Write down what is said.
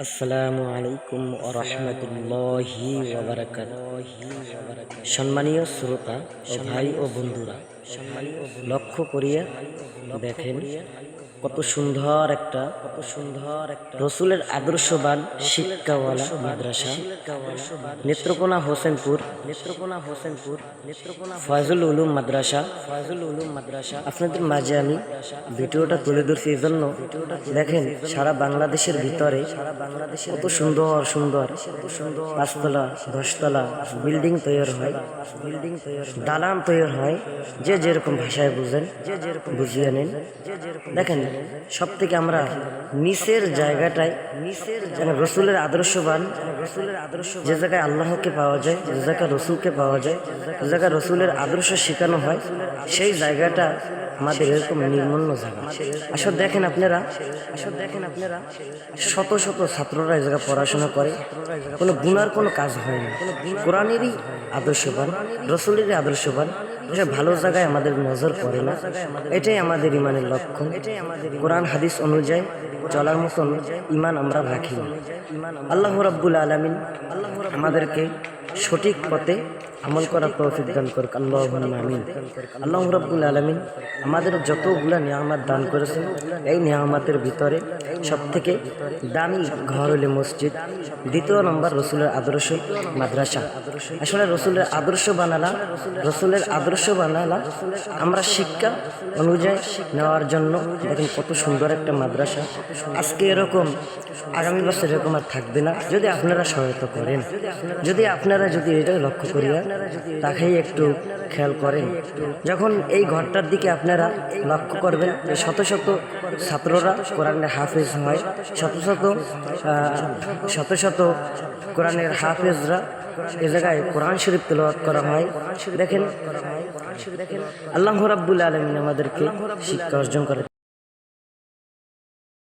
আসসালামু আলাইকুম রহমতুল্লাহি সম্মানীয় শ্রোতা ভাই ও বন্ধুরা লক্ষ্য করিয়া দেখেন কত সুন্দর একটা কত সুন্দর একটা রসুলের আদর্শবান শিক্ষাওয়ালা মাদ্রাসা। নেত্রকোনা হোসেনপুর নেত্রকোনা হোসেনপুর নেত্রকোনা ফয়জুল উলুম মাদ্রাসা। ফয়জুল উলুম মাদ্রাসা আপনাদের মাঝে আমি ভিডিওটা তুলে ধরছি এই জন্য দেখেন, সারা বাংলাদেশের ভিতরে সারা বাংলাদেশে কত সুন্দর সুন্দর সুন্দর পাঁচতলা, দশতলা বিল্ডিং তৈরি হয় বিল্ডিং তৈরি দালান তৈরি হয়, যে যেরকম ভাষায় বুঝেন যে যেরকম বুঝিয়ে নেন। যে যেরকম দেখেন সব থেকে আমরা নিচের জায়গাটায় নিচের রসুলের আদর্শবান রসুলের আদর্শ যে জায়গায় আল্লাহকে পাওয়া যায়, যে জায়গায় রসুলকে পাওয়া যায়, যে জায়গায় রসুলের আদর্শ শেখানো হয়, সেই জায়গাটা আমাদের এরকম নির্মূল্য জায়গা। আসলে দেখেন আপনারা আসলে দেখেন আপনারা শত শত ছাত্ররা এই জায়গায় পড়াশোনা করে, কোনো গুনার কোনো কাজ হয় না কোরআনেরই আদর্শবান, রসুলেরই আদর্শবান এটা ভালো জায়গায় আমাদের নজর পড়ে না। এটাই আমাদের ইমানের লক্ষণ। কোরআন, হাদিস অনুযায়ী চলার মতন ইমান আমরা রাখি আল্লাহ রাব্বুল আলমিন আমাদেরকে সঠিক পথে আমল করার তৌফিক দান করুক। আল্লাহ আমিন। আল্লাহ রাব্বুল আলমিন আমাদের যতগুলা নিয়ামত দান করেছেন, এই নিয়ামতের ভিতরে সব থেকে দামি ঘর হলে মসজিদ। দ্বিতীয় নম্বর রসুলের আদর্শ মাদ্রাসা। আসলে রসুলের আদর্শ বানালা, রসুলের আদর্শ বানালা আমরা শিক্ষা অনুযায়ী নেওয়ার জন্য দেখেন কত সুন্দর একটা মাদ্রাসা। আজকে এরকম, আগামী বছর এরকম আর থাকবে না। যদি আপনারা সহায়তা করেন, যদি আপনারা যদি এটা লক্ষ্য করিয়া তাকেই একটু খেয়াল করেন। যখন এই ঘরটার দিকে আপনারা লক্ষ্য করবেন যে শত শত ছাত্ররা কোরআনের হাফেজ হয় শত শত শত শত কোরআনের হাফেজরা এ জায়গায় কোরআন শরীফ তেলাওয়াত করা হয়। দেখেন আল্লাহ রাব্বুল আলমিন আমাদেরকে শিক্ষা অর্জন করে